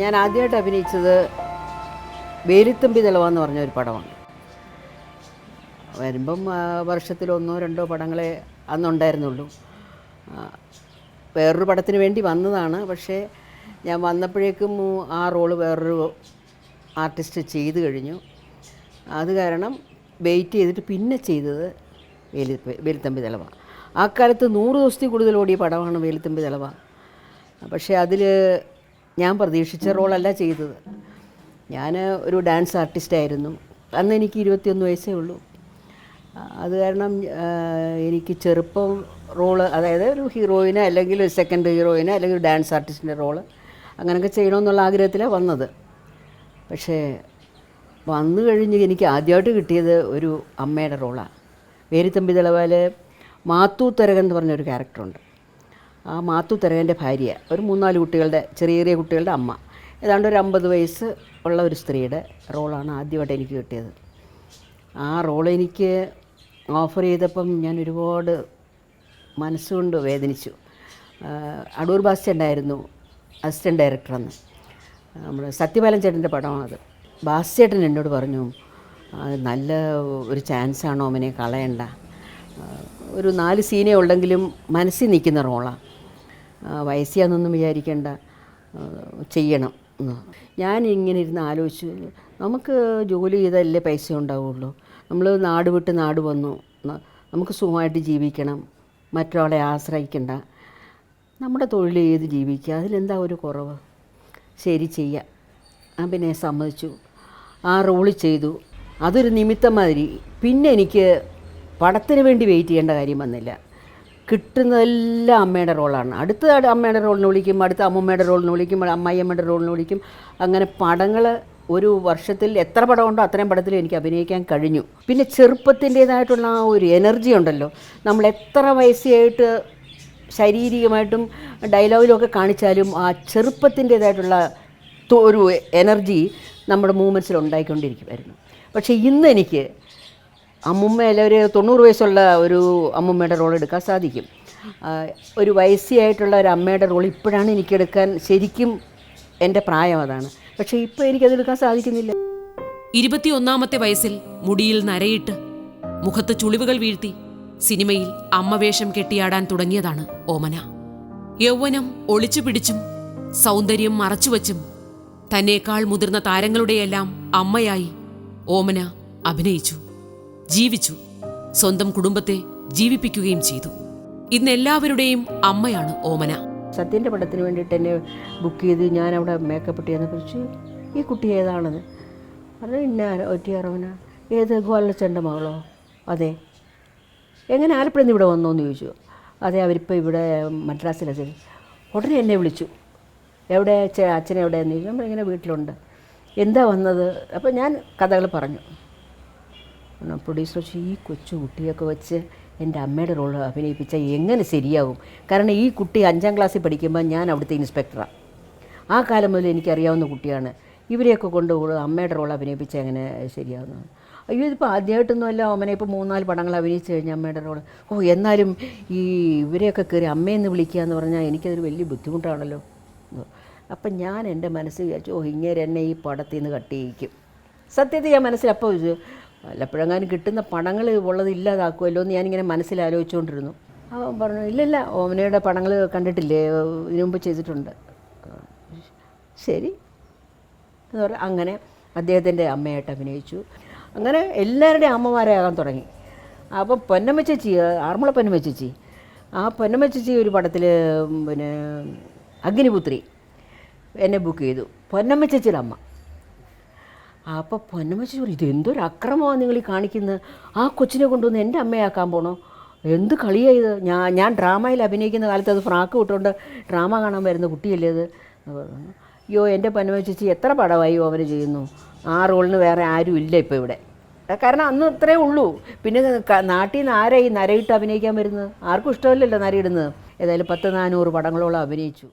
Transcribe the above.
ഞാൻ ആദ്യമായിട്ട് അഭിനയിച്ചത് വേലിത്തമ്പി തെളവ എന്ന് പറഞ്ഞ ഒരു പടമാണ്. വരുമ്പം വർഷത്തിൽ ഒന്നോ രണ്ടോ പടങ്ങളെ അന്നുണ്ടായിരുന്നുള്ളൂ. വേറൊരു പടത്തിന് വേണ്ടി വന്നതാണ്. പക്ഷേ ഞാൻ വന്നപ്പോഴേക്കും ആ റോൾ വേറൊരു ആർട്ടിസ്റ്റ് ചെയ്തു കഴിഞ്ഞു. അത് കാരണം വെയിറ്റ് ചെയ്തിട്ട് പിന്നെ ചെയ്തത് വേലി വേലിത്തമ്പി തെളവ ആ കാലത്ത് നൂറ് ദിവസത്തിൽ കൂടുതൽ ഓടിയ പടമാണ് വേലിത്തമ്പി തെളവ പക്ഷേ അതിൽ ഞാൻ പ്രതീക്ഷിച്ച റോളല്ല ചെയ്തത്. ഞാൻ ഒരു ഡാൻസ് ആർട്ടിസ്റ്റ് ആയിരുന്നു. അന്ന് എനിക്ക് ഇരുപത്തിയൊന്ന് വയസ്സേ ഉള്ളൂ. അത് കാരണം എനിക്ക് ചെറുപ്പം റോൾ അതായത് ഒരു ഹീറോയിന് അല്ലെങ്കിൽ ഒരു സെക്കൻഡ് ഹീറോയിന് അല്ലെങ്കിൽ ഒരു ഡാൻസ് ആർട്ടിസ്റ്റിന്റെ റോൾ അങ്ങനെയൊക്കെ ചെയ്യണമെന്നുള്ള ആഗ്രഹത്തിലാണ് വന്നത്. പക്ഷേ വന്നു കഴിഞ്ഞ് എനിക്ക് ആദ്യമായിട്ട് കിട്ടിയത് ഒരു അമ്മയുടെ റോളാണ് വേരിത്തമ്പി തിളവാൽ മാത്തൂ തരകൻ എന്ന് പറഞ്ഞൊരു ക്യാരക്ടറുണ്ട് ആ മാത്തു ഭാര്യ ഒരു മൂന്നാൽ കുട്ടികളുടെ ചെറിയ ചെറിയ കുട്ടികളുടെ അമ്മ. ഏതാണ്ട് ഒരു അമ്പത് വയസ്സ് ഉള്ള ഒരു സ്ത്രീയുടെ റോളാണ് ആദ്യമായിട്ട് എനിക്ക് കിട്ടിയത്. ആ റോൾ എനിക്ക് ഓഫർ ചെയ്തപ്പം ഞാൻ ഒരുപാട് മനസ്സുകൊണ്ട് വേദനിച്ചു. അടൂർ ബാസ്റ്റണ്ടായിരുന്നു അസിസ്റ്റന്റ് ഡയറക്ടർ അന്ന് നമ്മുടെ സത്യബാലൻ ചേട്ടന്റെ പടമാണത്. ബാസ്റ്റേട്ടൻ എന്നോട് പറഞ്ഞു അത് നല്ല ഒരു ചാൻസാണോ അവനെ കളയണ്ട. ഒരു നാല് സീനേ ഉള്ളെങ്കിലും മനസ്സിൽ നിൽക്കുന്ന റോളാണ് വയസ്സിയാന്നൊന്നും വിചാരിക്കേണ്ട. ചെയ്യണം. ഞാൻ ഇങ്ങനെ ഇരുന്ന് ആലോചിച്ചു നമുക്ക് ജോലി ചെയ്താലല്ലേ പൈസ ഉണ്ടാവുള്ളൂ. നമ്മൾ നാട് വിട്ട് നാട് വന്നു. നമുക്ക് സുഖമായിട്ട് ജീവിക്കണം. മറ്റൊരാളെ ആശ്രയിക്കണ്ട. നമ്മുടെ തൊഴിൽ ചെയ്ത് ജീവിക്കുക. അതിലെന്താ ഒരു കുറവ്? ശരി ചെയ്യാം. ആ പിന്നെ സമ്മതിച്ചു. ആ റോൾ ചെയ്തു. അതൊരു നിമിത്തം മാതിരി. പിന്നെ എനിക്ക് പടത്തിന് വേണ്ടി വെയിറ്റ് ചെയ്യേണ്ട കാര്യം വന്നില്ല. കിട്ടുന്നതെല്ലാം അമ്മയുടെ റോളാണ്. അടുത്ത അമ്മയുടെ റോളിന് വിളിക്കും അടുത്ത അമ്മമ്മയുടെ റോളിന് വിളിക്കും അമ്മായിയമ്മയുടെ റോളിന് വിളിക്കും. അങ്ങനെ പടങ്ങൾ ഒരു വർഷത്തിൽ എത്ര പടമുണ്ടോ അത്രയും പടത്തിൽ എനിക്ക് അഭിനയിക്കാൻ കഴിഞ്ഞു. പിന്നെ ചെറുപ്പത്തിന്റേതായിട്ടുള്ള ആ ഒരു എനർജി ഉണ്ടല്ലോ. നമ്മൾ എത്ര വയസ്സായിട്ട് ശാരീരികമായിട്ടും ഡയലോഗിലും ഒക്കെ കാണിച്ചാലും ആ ചെറുപ്പത്തിന്റേതായിട്ടുള്ള ഒരു എനർജി നമ്മുടെ മൂമെന്റ്സിൽ ഉണ്ടായിക്കൊണ്ടിരിക്കുമായിരുന്നു പക്ഷേ ഇന്ന് എനിക്ക് അമ്മുമ്മയിൽ ഒരു തൊണ്ണൂറ് വയസ്സുള്ള ഒരു അമ്മുമ്മയുടെ റോൾ എടുക്കാൻ സാധിക്കും. ഒരു വയസ്സിയായിട്ടുള്ള ഒരു അമ്മയുടെ റോൾ ഇപ്പോഴാണ് എനിക്കെടുക്കാൻ ശരിക്കും എന്റെ പ്രായം അതാണ്. പക്ഷേ ഇപ്പോൾ എനിക്കതെടുക്കാൻ സാധിക്കുന്നില്ല. ഇരുപത്തിയൊന്നാമത്തെ വയസ്സിൽ മുടിയിൽ നരയിട്ട് മുഖത്ത് ചുളിവുകൾ വീഴ്ത്തി സിനിമയിൽ അമ്മവേഷം കെട്ടിയാടാൻ തുടങ്ങിയതാണ് ഓമന. യൗവനം ഒളിച്ചു പിടിച്ചും സൗന്ദര്യം മറച്ചുവച്ചും തന്നേക്കാൾ മുതിർന്ന താരങ്ങളുടെയെല്ലാം അമ്മയായി ഓമന അഭിനയിച്ചു. ജീവിച്ചു. സ്വന്തം കുടുംബത്തെ ജീവിപ്പിക്കുകയും ചെയ്തു. ഇന്ന് എല്ലാവരുടെയും അമ്മയാണ് ഓമന. സത്യന്റെ പടത്തിന് വേണ്ടിയിട്ട് എന്നെ ബുക്ക് ചെയ്ത് ഞാൻ അവിടെ മേക്കപ്പ് ഇട്ട് കുറിച്ച് ഈ കുട്ടി ഏതാണെന്ന് പറഞ്ഞു ഇന്ന ഒറ്റിയറവന ഏത്? ഗോലച്ചന്റെ മകളോ? അതെ. എങ്ങനെ ആലപ്പുഴ നിന്ന് ഇവിടെ വന്നോന്ന്? ചോദിച്ചു. അതെ അവരിപ്പോൾ ഇവിടെ മദ്രാസിലെ ഉടനെ എന്നെ വിളിച്ചു. എവിടെ? അച്ഛൻ എവിടെയെന്ന്? ചോദിച്ചു നമ്മളിങ്ങനെ വീട്ടിലുണ്ട്. എന്താ വന്നത്? അപ്പോൾ ഞാൻ കഥകൾ പറഞ്ഞു. പ്രൊഡ്യൂസർ ഈ കൊച്ചു കുട്ടിയൊക്കെ വെച്ച് എന്റെ അമ്മയുടെ റോൾ അഭിനയിപ്പിച്ചാൽ എങ്ങനെ ശരിയാവും? കാരണം ഈ കുട്ടി അഞ്ചാം ക്ലാസ്സിൽ പഠിക്കുമ്പോൾ ഞാൻ അവിടുത്തെ ഇൻസ്പെക്ടറാണ് ആ. കാലം മുതൽ എനിക്കറിയാവുന്ന കുട്ടിയാണ്. ഇവരെയൊക്കെ കൊണ്ട് അമ്മയുടെ റോൾ അഭിനയിപ്പിച്ചാൽ എങ്ങനെ ശരിയാവുന്നു അയ്യോ ഇതിപ്പോൾ ആദ്യമായിട്ടൊന്നും അല്ല. അമ്മനെ ഇപ്പോൾ മൂന്നാൽ പടങ്ങൾ അഭിനയിച്ച് കഴിഞ്ഞാൽ അമ്മയുടെ റോൾ ഓ എന്നാലും ഈ ഇവരെയൊക്കെ കയറി അമ്മയെന്ന് വിളിക്കുക എന്ന് പറഞ്ഞാൽ എനിക്കതൊരു വലിയ ബുദ്ധിമുട്ടാണല്ലോ. അപ്പം ഞാൻ എന്റെ മനസ്സിൽ വിചാരിച്ചു ഓ ഇങ്ങനെ എന്നെ ഈ പടത്തിൽ നിന്ന് കട്ട് ചെയ്യിക്കും. സത്യത്തിൽ ഞാൻ മനസ്സിൽ അപ്പോൾ വല്ലപ്പോഴെങ്ങാനും കിട്ടുന്ന പണങ്ങൾ ഉള്ളത് ഇല്ലാതാക്കുമല്ലോ എന്ന് ഞാനിങ്ങനെ മനസ്സിൽ ആലോചിച്ചുകൊണ്ടിരുന്നു അവൻ പറഞ്ഞു ഇല്ലല്ല ഓമനയുടെ പണങ്ങൾ കണ്ടിട്ടില്ലേ? ഇതിനുമുമ്പ് ചെയ്തിട്ടുണ്ട്. ശരി. എന്ന് പറഞ്ഞാൽ അങ്ങനെ അദ്ദേഹത്തിന്റെ അമ്മയായിട്ട് അഭിനയിച്ചു. അങ്ങനെ എല്ലാവരുടെയും അമ്മമാരാകാൻ തുടങ്ങി. അപ്പോൾ പൊന്നമ്മ ചേച്ചി ആറന്മുള ആ പൊന്നമ്മ ചേച്ചി ഒരു പടത്തിൽ പിന്നെ അഗ്നിപുത്രി എന്നെ ബുക്ക് ചെയ്തു. പൊന്നമ്മ ചേച്ചിയുടെ അമ്മ. അപ്പോൾ പൊന്നമ്മച്ചി ചോദിച്ചു ഇത് എന്തൊരു അക്രമമാണ് നിങ്ങൾ ഈ കാണിക്കുന്നത് ആ കൊച്ചിനെ കൊണ്ടുവന്ന് എന്റെ അമ്മയാക്കാൻ പോണോ? എന്ത് കളിയാണ് ഇത്? ഞാൻ ഞാൻ ഡ്രാമയിൽ അഭിനയിക്കുന്ന കാലത്ത് അത് ഫ്രാക്ക് വിട്ടുകൊണ്ട് ഡ്രാമ കാണാൻ വരുന്ന കുട്ടിയല്ലേ അത് അയ്യോ എന്റെ പൊന്നമ്മച്ചി എത്ര പടമായി അവർ ചെയ്യുന്നു? ആ റോളിന് വേറെ ആരും ഇല്ല ഇപ്പോൾ ഇവിടെ. കാരണം അന്ന് അത്രേ ഉള്ളൂ. പിന്നെ നാട്ടിൽ നിന്ന് ആരായി നരയിട്ട് അഭിനയിക്കാൻ വരുന്നത്? ആർക്കും ഇഷ്ടമല്ലല്ലോ നരയിടുന്നത്. ഏതായാലും പത്ത് നാനൂറ് പടങ്ങളോളം അഭിനയിച്ചു.